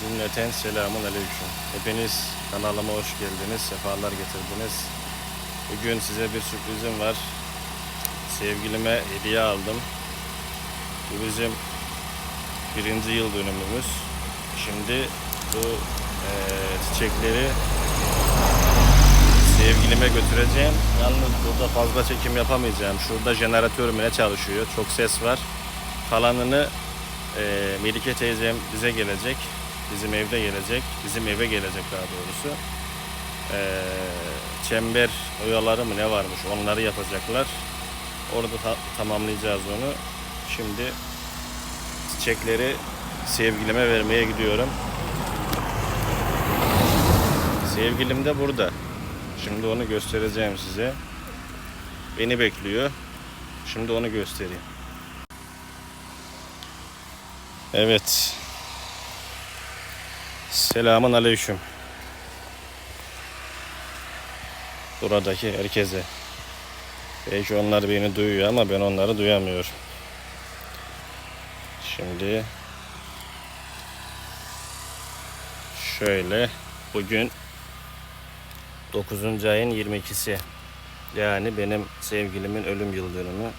Cümleten selamun aleyküm. Hepiniz kanalıma hoş geldiniz, sefalar getirdiniz. Bugün size bir sürprizim var. Sevgilime hediye aldım. Bu bizim birinci yıl dönümümüz. Şimdi bu eee, çiçekleri sevgilime götüreceğim. Yalnız burada fazla çekim yapamayacağım. Şurada jeneratör mü ne çalışıyor. Çok ses var. Kalanını eee Melike teyzem bize gelecek. Bizim evde gelecek. Bizim eve gelecek daha doğrusu. Eee, çember oyaları mı ne varmış onları yapacaklar. Orada ta- tamamlayacağız onu. Şimdi çiçekleri sevgilime vermeye gidiyorum. Sevgilim de burada. Şimdi onu göstereceğim size. Beni bekliyor. Şimdi onu göstereyim. Evet. Selamun aleyküm. Buradaki herkese. Belki onlar beni duyuyor ama ben onları duyamıyorum. Şimdi şöyle bugün 9. ayın 22'si. Yani benim sevgilimin ölüm yıl dönümü.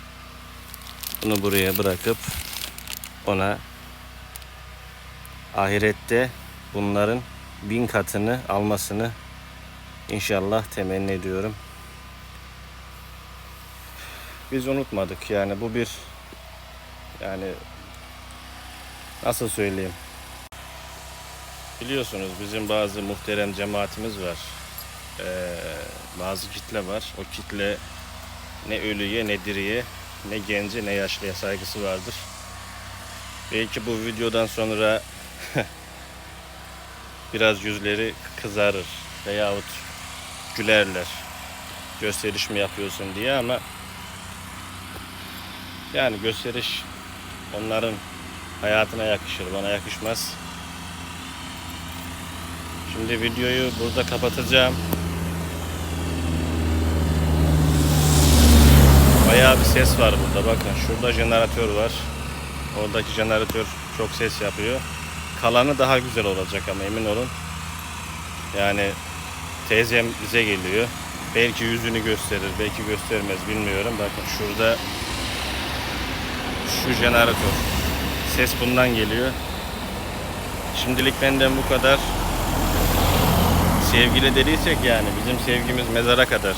Bunu buraya bırakıp ona ahirette bunların bin katını almasını inşallah temenni ediyorum. Biz unutmadık yani bu bir yani nasıl söyleyeyim biliyorsunuz bizim bazı muhterem cemaatimiz var. Ee, bazı kitle var. O kitle ne ölüye ne diriye ne gence ne yaşlıya saygısı vardır. Belki bu videodan sonra biraz yüzleri kızarır veyahut gülerler. Gösteriş mi yapıyorsun diye ama yani gösteriş onların hayatına yakışır, bana yakışmaz. Şimdi videoyu burada kapatacağım. Bayağı bir ses var burada. Bakın şurada jeneratör var. Oradaki jeneratör çok ses yapıyor. Kalanı daha güzel olacak ama emin olun. Yani teyzem bize geliyor. Belki yüzünü gösterir, belki göstermez bilmiyorum. Bakın şurada şu jeneratör. Ses bundan geliyor. Şimdilik benden bu kadar. Sevgili dediysek yani bizim sevgimiz mezara kadar.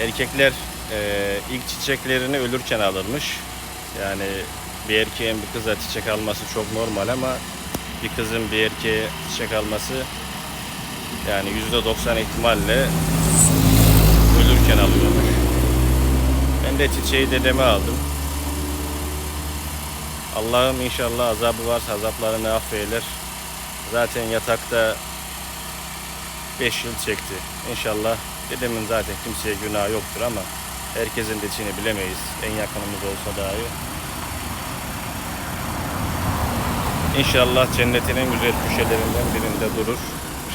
Erkekler e, ilk çiçeklerini ölürken alırmış. Yani bir erkeğin bir kıza çiçek alması çok normal ama bir kızın bir erkeğe çiçek alması yani %90 ihtimalle ölürken alıyormuş. Ben de çiçeği dedeme aldım. Allah'ım inşallah azabı varsa azaplarını affeyler. Zaten yatakta 5 yıl çekti. İnşallah dedemin zaten kimseye günahı yoktur ama herkesin de içini bilemeyiz. En yakınımız olsa dahi. İnşallah cennetin en güzel köşelerinden birinde durur.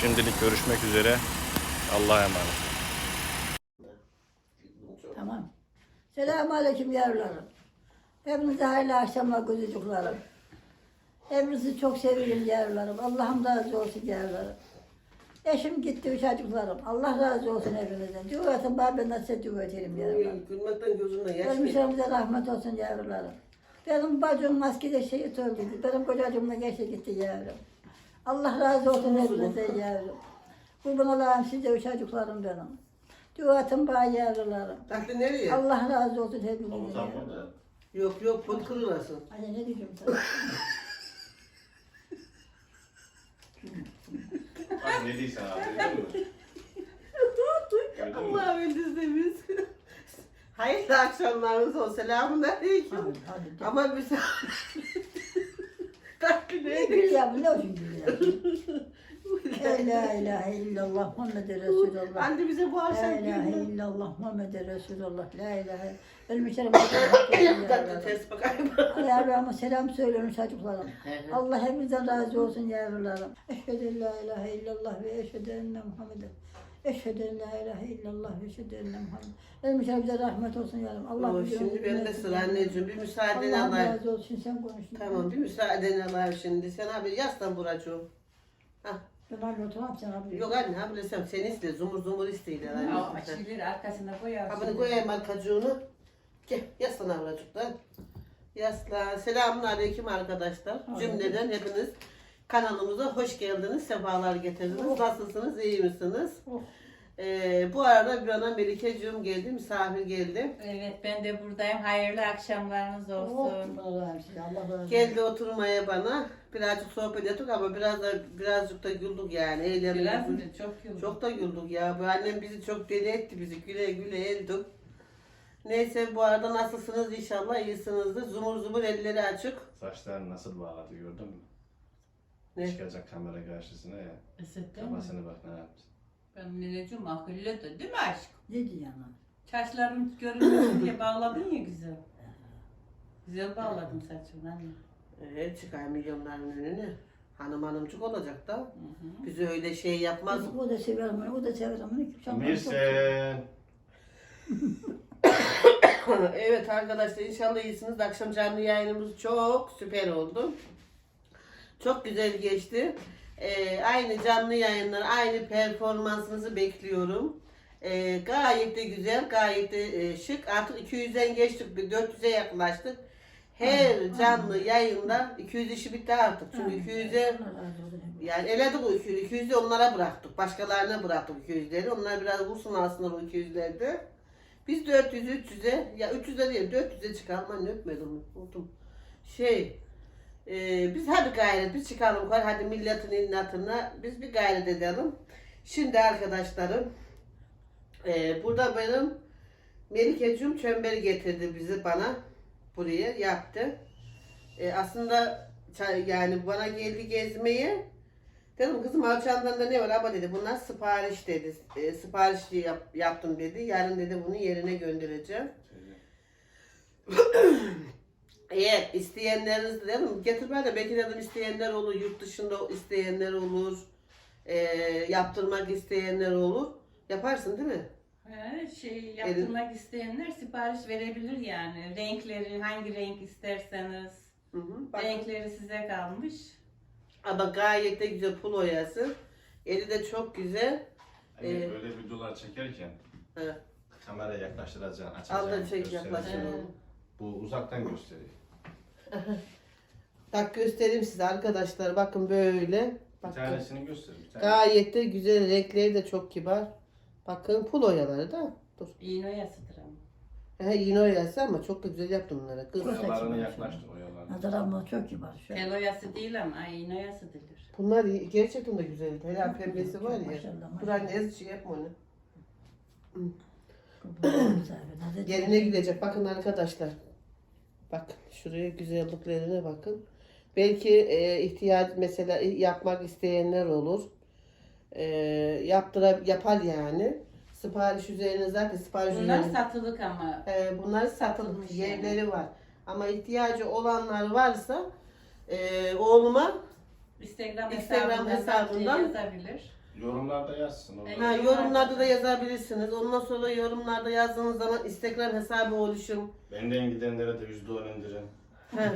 Şimdilik görüşmek üzere. Allah'a emanet. Tamam. Selamun Aleyküm yavrularım. Hepinize hayırlı akşamlar kuzucuklarım. Hepinizi çok seviyorum yavrularım. Allah'ım razı olsun yavrularım. Eşim gitti çocuklarım. Allah razı olsun hepinizden. Dua etsin bana ben size dua ederim yavrularım. Gülmekten gözünden yaş. Ölmüşlerimize rahmet olsun yavrularım. Benim bacım maskede şehit oldu. Benim kocacığım da geçti gitti yavrum. Allah razı olsun hepinizden yavrum. Kurban olayım size üç çocuklarım benim. Dua etsin bana yavrularım. Tatlı nereye? Allah razı olsun hepinizden yavrum. Yok yok pot kırılasın. Anne ne diyeceğim sana? ne diysen abi? Allah öldürdünüz. Hayırlı akşamlarınız olsun. Selamun aleyküm. Hadi, hadi, de. Ama bir Tatlı Ne ne gül ya. La ilahe illallah Muhammed Resulullah. Anne bize bu La akşam ilahe illallah Muhammed Resulullah. La ilahe. Ölmüşlerim. Tatlı test bakayım. Yavrularıma selam söylüyorum çocuklarım. Allah hepinizden razı olsun yavrularım. Eşhedü en la ilahe illallah ve eşhedü enne Muhammeden. Eşhedü en la ilahe illallah ve eşhedü enne Muhammed. Ölmüşler bize rahmet olsun yarım. Allah Oo, bizi şimdi ben de sıra anneciğim. Bir müsaadeni Allah alayım. razı olsun sen konuştun. Tamam bir müsaadeni alayım şimdi. Sen abi yaslan buracığım. Hah. Ben abi oturamam sen abi. Yok anne ha bilesem seni iste. Zumur zumur isteyle. O şeyleri arkasına koyarsın. Ha bunu koyayım arkacığını. Gel yaslan avracıklar. Yaslan. Selamun aleyküm arkadaşlar. Cümleden hepiniz kanalımıza hoş geldiniz. Sefalar getirdiniz. Nasılsınız? iyi misiniz? Oh. Ee, bu arada bir ana Melikeciğim geldi. Misafir geldi. Evet ben de buradayım. Hayırlı akşamlarınız Oh, olsun. Allah size, Allah razı olsun. Geldi oturmaya bana. Birazcık sohbet ettik ama biraz da birazcık da güldük yani. Eğlendik. Biraz mı? Çok yıldır. Çok da güldük ya. Bu annem bizi çok deli etti bizi. Güle güle eldik. Neyse bu arada nasılsınız inşallah iyisinizdir. Zumur zumur elleri açık. Saçlarını nasıl bağladı gördün mü? Ne? Çıkacak kamera karşısına ya. Isıttın mı? Kafasını bak ne yaptı. Ben neneciğim akıllıdır değil mi aşk? Ne diyeyim ana? Çarşların görünmesin diye bağladın ya güzel. Güzel bağladım saçını anne. Evet çıkar milyonların önüne. Hanım hanımcık olacak da. Hı hı. Bizi öyle şey yapmaz. O da sever onu, o da sever onu. Mirsen. evet arkadaşlar inşallah iyisiniz. Akşam canlı yayınımız çok süper oldu. Çok güzel geçti. Ee, aynı canlı yayınlar, aynı performansınızı bekliyorum. Ee, gayet de güzel, gayet de e, şık. Artık 200'den geçtik, bir 400'e yaklaştık. Her canlı yayında 200 işi bitti artık. Çünkü 200'e yani eledik o 200'ü. 200'ü onlara bıraktık. Başkalarına bıraktık 200'leri. Onlar biraz vursun alsınlar o 200'lerde. Biz 400'ü 300'e ya 300'e değil 400'e çıkalım. Anne öpmedim. Vurdum. Şey e, biz hadi gayret bir çıkalım. koy, Hadi milletin innatına biz bir gayret edelim. Şimdi arkadaşlarım e, burada benim Melikeciğim çemberi getirdi bizi bana. Buraya yaptı. E, aslında yani bana geldi gezmeye. Dedim kızım alçandan da ne var ama dedi bunlar sipariş dedi. E, sipariş yap, yaptım dedi. Yarın dedi bunu yerine göndereceğim. Eğer isteyenleriniz dedim getir ben de belki dedim isteyenler olur. Yurt dışında isteyenler olur. E, yaptırmak isteyenler olur. Yaparsın değil mi? He, şey yaptırmak isteyenler sipariş verebilir yani. Renkleri hangi renk isterseniz. Hı hı. Bak- Renkleri size kalmış. Ama gayet de güzel pul oyası. Eli de çok güzel. Hani Ee, böyle videolar çekerken Evet. kamera yaklaştıracaksın, Al da açacaksın, çek yaklaştıralım. Bu uzaktan gösteriyor. Bak göstereyim size arkadaşlar. Bakın böyle. Bir Bakın. tanesini göster. Bir tane. Gayet de güzel. Renkleri de çok kibar. Bakın pul oyaları da. Dur. İğne oyasıdır ama. He, yine oyası ama çok da güzel yaptım bunları. Kız. Oyalarını yaklaştır oyalarını. Nazar alma çok kibar. Şöyle. Tel oyası değil ama iğne oyası denir. Bunlar gerçekten de güzel. Helal pembesi var ya. Maşallah, Dur anne ez şey yapma onu. Yerine gidecek. Bakın arkadaşlar. Bakın şuraya güzelliklerine bakın. Belki e, ihtiyaç mesela yapmak isteyenler olur. E, yaptıra yapar yani. Sipariş üzerine zaten sipariş Bunlar üzerine. satılık ama. E, bunlar satılık yani. yerleri var. Ama ihtiyacı olanlar varsa e, oğluma Instagram, Instagram hesabından, hesabından- yazabilir. Yorumlarda yazsın. o. Evet. ha, yorumlarda da yazabilirsiniz. Ondan sonra yorumlarda yazdığınız zaman Instagram hesabı oluşum. Benden gidenlere de %10 indirin. He.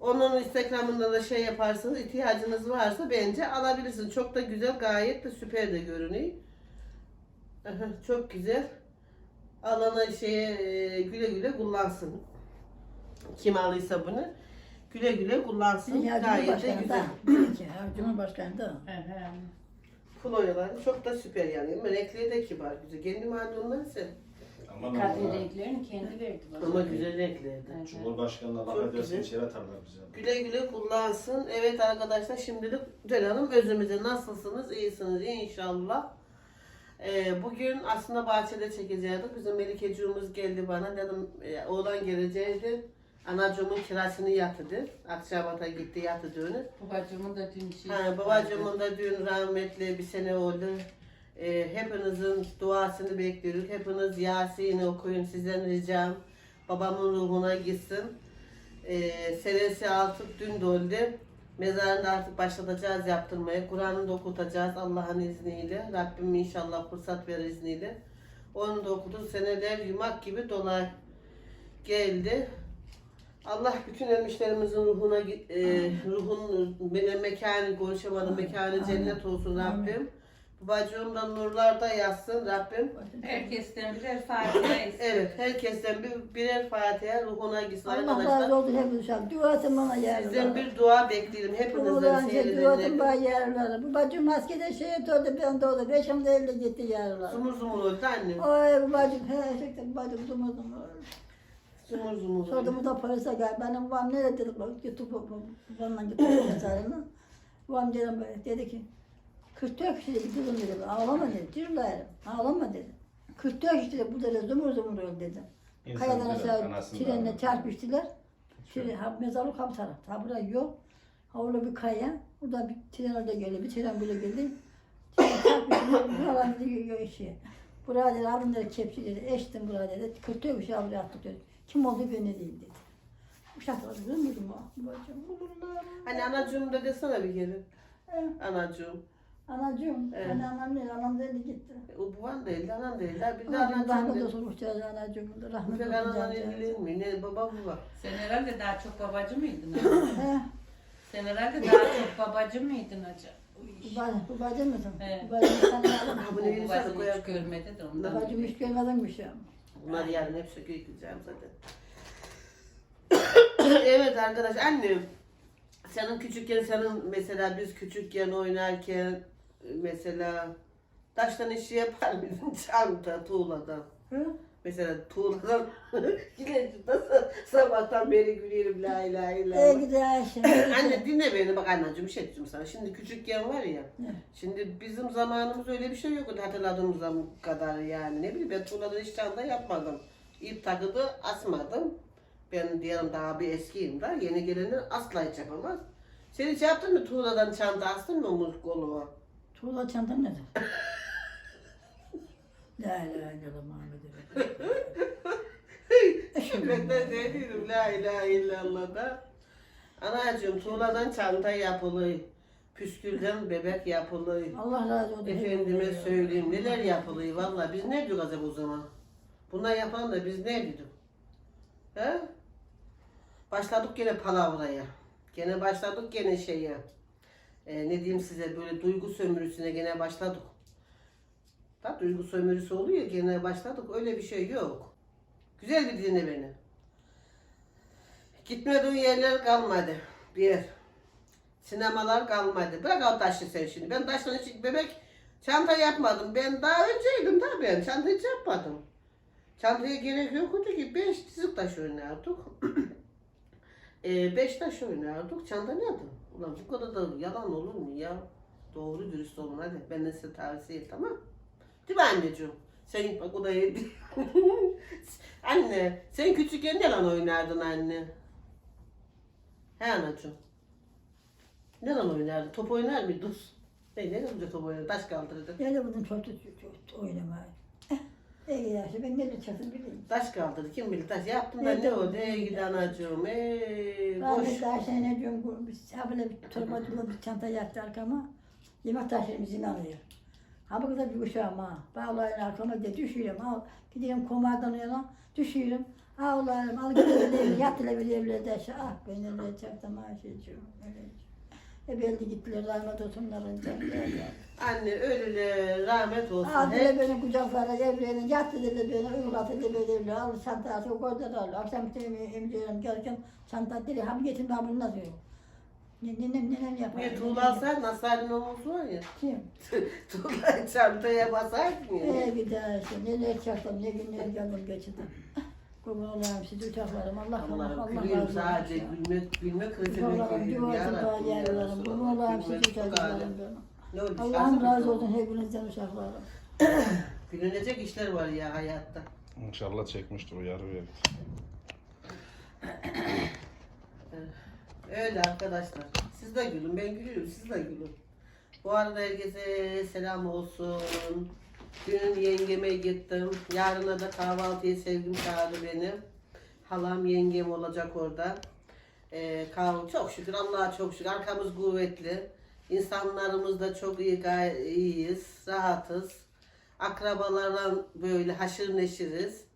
Onun Instagram'ında da şey yaparsınız, ihtiyacınız varsa bence alabilirsiniz. Çok da güzel, gayet de süper de görünüyor. Aha, çok güzel. Alana şeye e, güle güle kullansın. Kim aldıysa bunu güle güle kullansın. Ya Gayet de Cumhurbaşkanı güzel. da. Cumhurbaşkanı da. He oyaları çok da süper yani. Ama Renkleri de kibar, güzel. Kendim aldı ondan sen. Aman Kadın renklerini kendi verdi bana. Ama güzel renkleri de. He. Cumhurbaşkanına Çok laf edersin güzel. içeri atarlar bize. Güle güle kullansın. Evet arkadaşlar şimdilik dönelim özümüze. Nasılsınız? İyisiniz inşallah. Ee, bugün aslında bahçede çekecektik. Bizim Melikeciğimiz geldi bana. Dedim e, oğlan geleceğiydi. Anacığımın kirasını yatırdı. Akçabat'a gitti yatırdı onu. Babacığımın da dün şey Ha, babacığımın da dün rahmetli bir sene oldu. Ee, hepinizin duasını bekliyoruz. Hepiniz Yasin'i okuyun sizden ricam. Babamın ruhuna gitsin. Ee, senesi altı dün doldu. Mezarında artık başlatacağız yaptırmaya. Kur'an'ı da okutacağız Allah'ın izniyle. Rabbim inşallah fırsat verir izniyle. Onu da okudu. Seneler yumak gibi dolar geldi. Allah bütün ölmüşlerimizin ruhuna e, ruhun me- mekanı konuşamadım mekanı cennet olsun Rabbim. Babacığımdan nurlarda yatsın Rabbim. Herkesten birer Fatiha. Evet herkesten bir, birer Fatiha ruhuna gitsin Allah arkadaşlar. razı olsun hepiniz uşak. Duasın bana Sizden yerler. bir dua bekleyelim hepinizden Ulan şey duasın bana yerler. Bu bacım askerde şehit oldu ben de oldu. Beşimde elde gitti yerler. Zumur zumur oldu annem. Oy bu bacım he şekten bacım dumur dumur. Zumur zumur bu da polise gel. Benim babam nereye dedi YouTube babamla gitti mezarına. Babam dedim böyle dedi ki 44 kişi dedi kızım dedi. Ağlama dedi. Cırlayırım. Ağlama dedi. 44 kişi dedi bu dedi zumur zumur öldü dedi. Kayadan aşağı trenle çarpıştılar. Tren, ha, mezarlık ham tarafta. Ha burası yok. Havlu bir kaya. Burada bir tren orada geliyor. Bir tren böyle geldi. Buradan gidiyor işi. Buraya dedi abim dedi kepçe dedi. Eştim buraya dedi. Kötü bir şey abla attık dedi. Kim oldu ben ne diyeyim dedi. Uşaklar dedi. Müdüm o. Bacım. Bulurlar. Hani anacığım da desene bir kere. Eh, Anacığım. Anacığım. Evet. Anam değil. Anam dedi gitti. O baban değil, anan değil. Ha, Bir de Anacığım anacığım rahmet değil. olsun muhtemelen anacığım. Rahmet Bir olsun. de ananan canım. ilgilenmiyor. Ne baba baba. Sen herhalde daha çok babacı mıydın? Eh, Sen herhalde daha çok babacı mıydın acaba? Bu bacım, bu bacım mısın? Evet. Bu bacım sen ne? Ha, bunu Babasını koyar. hiç görmedi de ondan. Babacım hiç görmedinmiş ya. Bunlar yarın hepsi gideceğim zaten. evet arkadaş annem. Senin küçükken senin mesela biz küçükken oynarken mesela taştan işi yapar mıydın? Çanta, tuğladan. Hı? Mesela tuğladan yine nasıl sabahtan beri gülüyorum la ilahe İyi illallah. gidiyor şimdi. Anne dinle beni bak anneciğim bir şey diyeceğim sana. Şimdi küçükken var ya. Ne? Şimdi bizim zamanımızda öyle bir şey yoktu hatırladığımız zaman kadar yani. Ne bileyim ben tuğladan hiç çanta yapmadım. İp takıdı asmadım. Ben diyelim daha bir eskiyim da yeni gelenler asla hiç yapamaz. Sen hiç yaptın mı tuğladan çanta astın mı omuz koluma? Tuğla çantam nedir? La ilahe illallah Muhammed Ben de dediğim la ilahe illallah da. Anacığım tuğladan çanta yapılır. Püskülden bebek yapılır. Allah razı olsun. Efendime söyleyeyim neler yapılıyor valla biz ne diyoruz acaba o zaman? Bunlar yapan da biz ne dedik? He? Başladık gene palavraya. Gene başladık gene şeye. Ee, ne diyeyim size böyle duygu sömürüsüne gene başladık. Da duygu sömürüsü oluyor gene başladık öyle bir şey yok. Güzel bir dinle beni. Gitmediğin yerler kalmadı. Bir. Sinemalar kalmadı. Bırak o taşı sen şimdi. Ben taştan hiç bebek çanta yapmadım. Ben daha önceydim da ben. Çanta hiç yapmadım. Çantaya gerek yoktu ki. Beş çizik taş oynardık. e, beş taş oynardık. Çanta ne adı? Ulan bu kadar da yalan olur mu ya? Doğru dürüst olun hadi. Ben de size tavsiye et tamam Değil mi anneciğim? Sen bak o da yedi. anne sen küçükken ne lan oynardın anne? He anacığım. Ne lan oynardın? Top oynar mıydın? Ne ne olacak top oynar? Taş kaldırdı. Yani bunun çok çok oynamayı. İyi yaşlı ben ne diyeceksin bileyim. Taş kaldırdı. Kim bilir taş yaptın da ne oldu? Ey gidi anacığım. Ey boş. Rahmetli Ayşe ne diyorum böyle bir torba bir çanta yattı arkama. Yemek taşları bizim alıyor. Ha bu kadar bir uşağım ha. Bağlayın arkama de düşüyorum. Al gidiyorum komardan yana düşüyorum. Ağlarım al gidelim yattılar bir evlerde. Ah ben nereye çaktım Ayşe'ciğim. öyle. Hep elde gittiler rahmet olsunların canları. Anne ölüle rahmet olsun. Hep beni kucaklara evlerine yattılar beni ıhlatılar beni evlerine. Al çantası o koydular al. Akşam işte emcilerim gelirken çanta dedi. Ham getir ben bunu nasıl yok. Ne, nenem nenem yapar. Niye tuğla alsaydın Nasar'ın omuzu var ya. Kim? Tuğla çantaya basaydın ya. Ee gider işte neler çaktım ne günler geldim geçirdim. Kurban olayım sizi uçaklarım Allah Allah Allah gülüyorum razı sadece olsun. gülmek, gülmek krizine Allah'ım gülüyorum. Ya duasını daha Rabbim ya yerlerim. Kurban olayım Resulallah. sizi Gülmek çok uçaklarım benim. Ne oldu? Allah'ım şansın razı mı? olsun hepinizden uşaklarım. Gülünecek işler var ya hayatta. İnşallah çekmiştir uyarı verir. Öyle arkadaşlar. Siz de gülün. Ben gülüyorum. Siz de gülün. Bu arada herkese selam olsun. Dün yengeme gittim. Yarına da kahvaltıya sevgim çağırdı beni. Halam yengem olacak orada. Ee, kal- çok şükür Allah'a çok şükür arkamız kuvvetli. İnsanlarımız da çok iyi iyiyiz, rahatız. Akrabalarla böyle haşır neşiriz.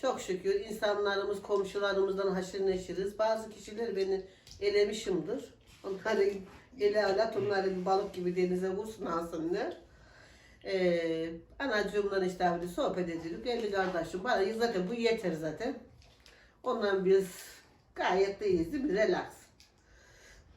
Çok şükür insanlarımız, komşularımızdan haşır neşiriz. Bazı kişiler beni elemişimdir. Onları ele alat, onları bir balık gibi denize vursun alsınlar. Ee, anacığımla işte böyle sohbet ediyorduk. Geldi kardeşim. Bana zaten bu yeter zaten. Ondan biz gayet de iyiyiz değil mi? Relax.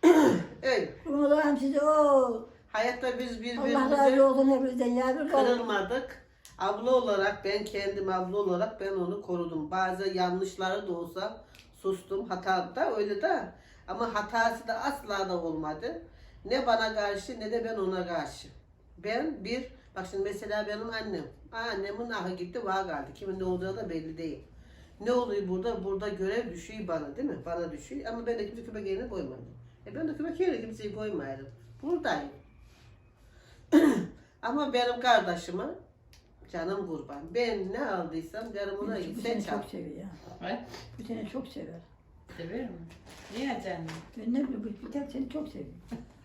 Öyle. Umarım size o. Hayatta biz Allah birbirimize razı olsun hepinizden ya. Kırılmadık. Abla olarak ben kendim abla olarak ben onu korudum. Bazı yanlışları da olsa sustum. Hata da öyle de ama hatası da asla da olmadı. Ne bana karşı ne de ben ona karşı. Ben bir bak şimdi mesela benim annem. Annemin ahı gitti vah kaldı. Kimin ne olacağı da belli değil. Ne oluyor burada? Burada görev düşüyor bana değil mi? Bana düşüyor ama ben de kimse köpek yerine koymadım. E ben de köpek yerine kimseyi koymayalım. Buradayım. Ama benim kardeşime canım kurban. Ben ne aldıysam derim ona Bu sen seni çal. çok seviyor ya. Ay, Bu seni çok sever. sever mi? Niye canım? Ben ne bileyim bu bir tek seni çok seviyor.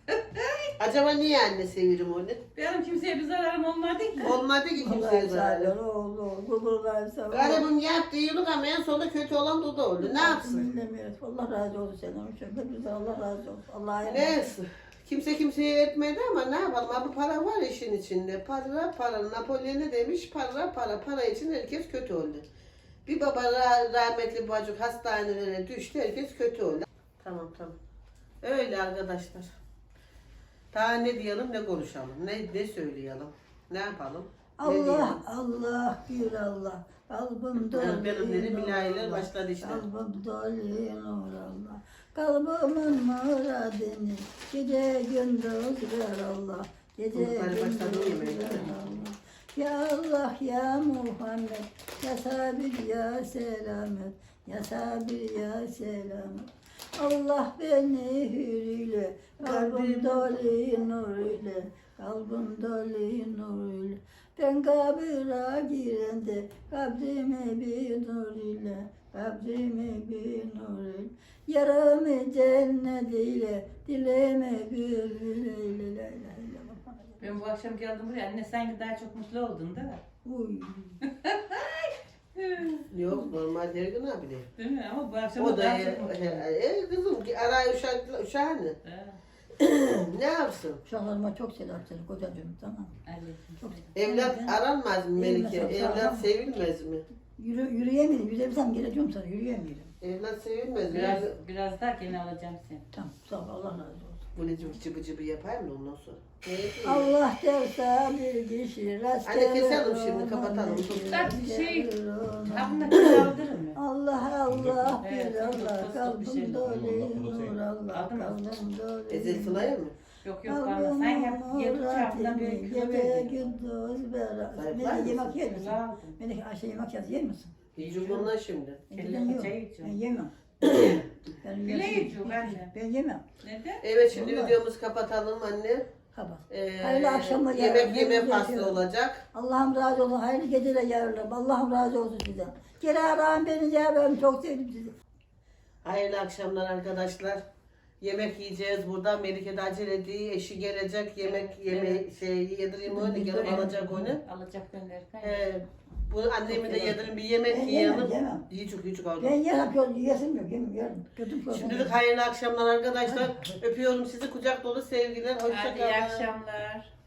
Acaba niye anne seviyorum onu? Benim kimseye bir zararım olmadı ki. Olmadı ki kimseye Allah'a zararı. sağ ol. Oğlu oğlu. Gururlar sağ ol. Garibim yaptı iyilik ama en sonunda kötü olan da o da oldu. Ne yapsın? Bilmiyoruz. Allah razı olsun senden. Allah razı olsun. Allah'a emanet. Neyse. Kimse kimseye etmedi ama ne yapalım? Ha, bu para var işin içinde. Para para. Napolyon ne demiş? Para para. Para için herkes kötü oldu. Bir baba ra- rahmetli bacık hastanelere düştü. Herkes kötü oldu. Tamam tamam. Öyle arkadaşlar. Daha ne diyelim ne konuşalım. Ne, ne söyleyelim. Ne yapalım? Ne diyelim? Allah Allah bir Allah. Kalbim dolu. benim dedi, nur Bilahiler Allah. başladı işte. Kalbim dolu nur Allah. Kalbimin muradını gece gündüz ver Allah. Gece gündüz ver Allah. Ya Allah ya Muhammed ya sabir ya selamet ya sabir ya selamet Allah beni hürüyle kalbim dolu nur ile kalbim dolu nur ile ben kabire girende kabrimi bir nur ile kabrimi bir nur ile yaramı cennet ile dileme bülbül ile illallah. Ben bu akşam geldim buraya. Anne sanki daha çok mutlu oldun da. Uy. Yok normal her gün abi de. Değil mi? Ama bu akşam O da daha çok mutlu. e, kızım ki aray uşak, uşağını. ne yapsın? Uşaklarıma çok selam söyle kocacığım tamam. aleyküm. Çok Evlat aranmaz mı Melike? Evlat sevilmez mi? Yürü, yürüyemiyorum. Yürüyebilsem geleceğim sana. Yürüyemiyorum. Evlat sevilmez mi? Biraz, biraz daha gene alacağım seni. Tamam sağ ol. Allah razı olsun. Bu ne cıbı cıbı cıbı yapar mı ondan sonra? Ne yapayım? Allah derse bir kişi rast Anne, keselim şimdi, kapatalım. bir Bak, bir şey- gelir ona. Kapına kaldırır mı? Allah Allah Evet, bir Allah bir şey. dolu nur Allah Aldın mı? kalbim dolu Ezel Sıla'ya mı? Yok yok bana. Sen yap. Yedi çarpıdan bir kilo Gece verdin. gündüz beraber. Zayıflar mısın? yemek yer misin? Melek Ayşe yemek yer, yer misin? Yiyeceğim bundan şimdi. Kelle paçayı Ben yemem. Ben Bile yemem. yiyeceğim ben de. Ben yemem. Neden? Evet şimdi Vallahi. videomuzu kapatalım anne. Kapat. Ee, Hayırlı akşamlar Yemek yeme hayırlı faslı geceler. olacak. Allah'ım razı olsun. Hayırlı geceler yavrularım. Allah'ım razı olsun sizden. Geri arayın beni yavrum. Çok sevdim sizi. Hayırlı akşamlar arkadaşlar. Yemek yiyeceğiz burada. Melike de acele ediyor. Eşi gelecek. Yemek yeme şey yedireyim onu. Gelip alacak onu. Alacak gönderirken. Ee, bu annemi de yedirin bir yemek Ben yemem, yemem. Yiyecek yiyecek Ben aldım. yerim. Yok, yesim yok. Yemem. Yerim. Kötü problem. Şimdilik hayırlı akşamlar arkadaşlar. Öpüyorum sizi kucak dolu sevgiler. Hadi iyi Hoşçakalın. akşamlar.